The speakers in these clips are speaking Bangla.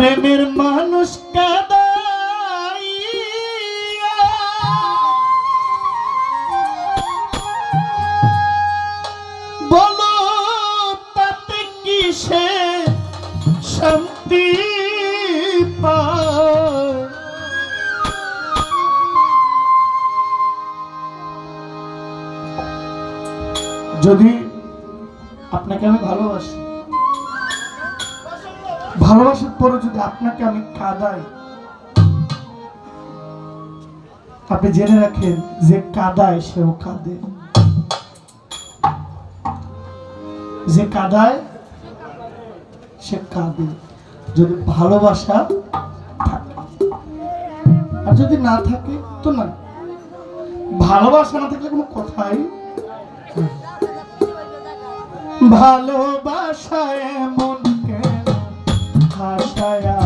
প্রেমের মানুষ কিসে শান্তি যদি আপনাকে আমি ভালোবাসি ভালোবাসার পরে যদি আপনাকে আমি কাঁদাই আপনি জেনে রাখেন যে কাদায় সেও কাঁদে যে কাদায় সে কাঁদে যদি ভালোবাসা থাকে। আর যদি না থাকে, তো না। ভালোবাসা না থাকলে কোনো কথাই ভালোবাসা এমন ভাষায়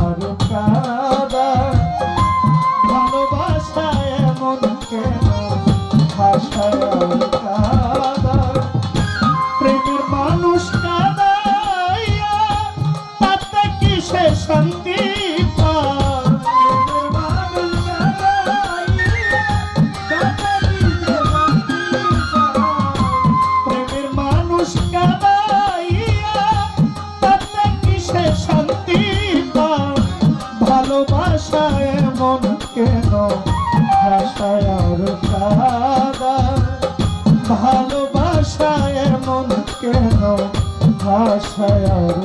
ভালোবাসা মন কেন? ভাষায় আর কাদা ভালোবাসা মন কেন? ভাষায় আর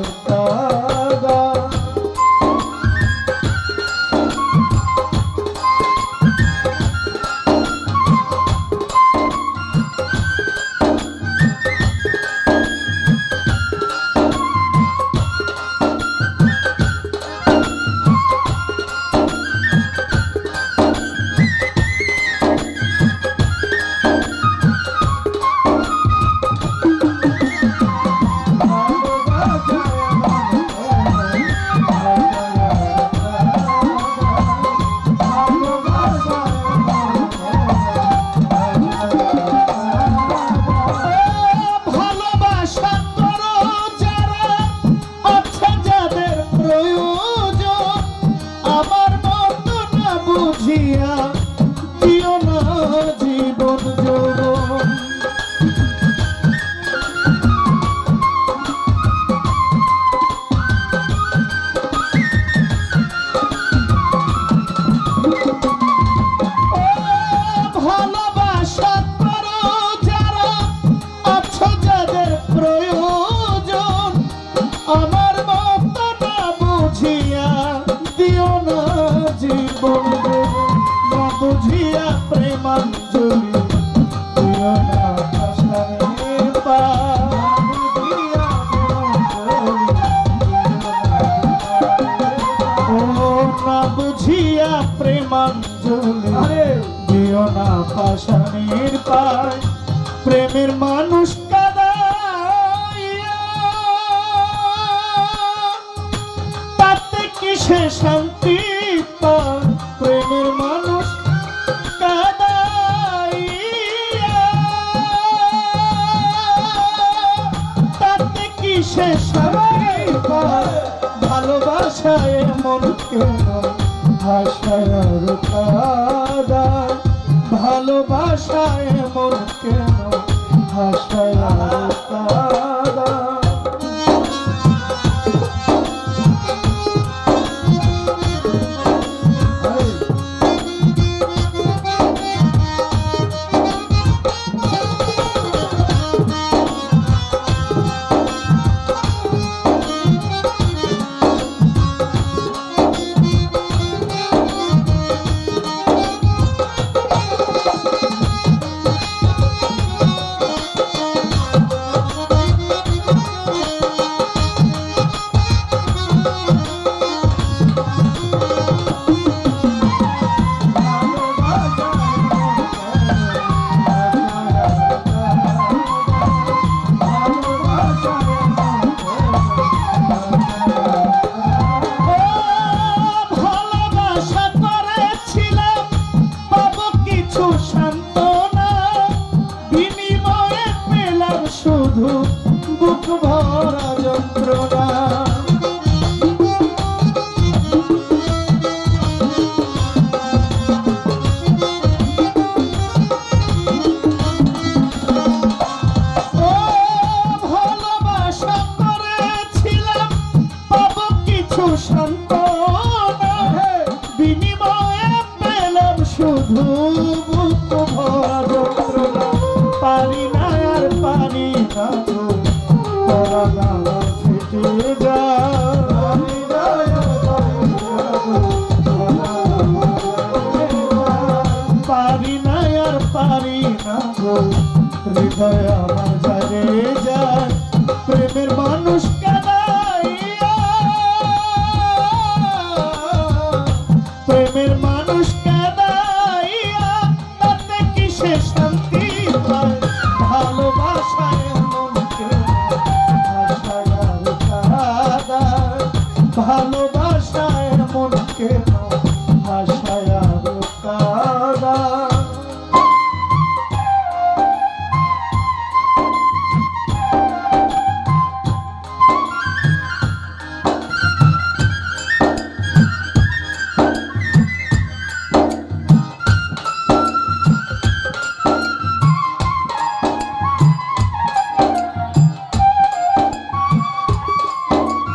প্রেমাঞ্জলি দিও না পাশানির পায়, প্রেমের মানুষ তাতে কিসে শান্তি প্রেমের মানুষ তাতে কিসে শান্তি পায় ভালোবাসা এমন কেন ভাষায় ভালোবাসায় মন কেন? ভাষায় জানাব আমার প্রেমের মানুষ প্রেমের মানুষ শেষ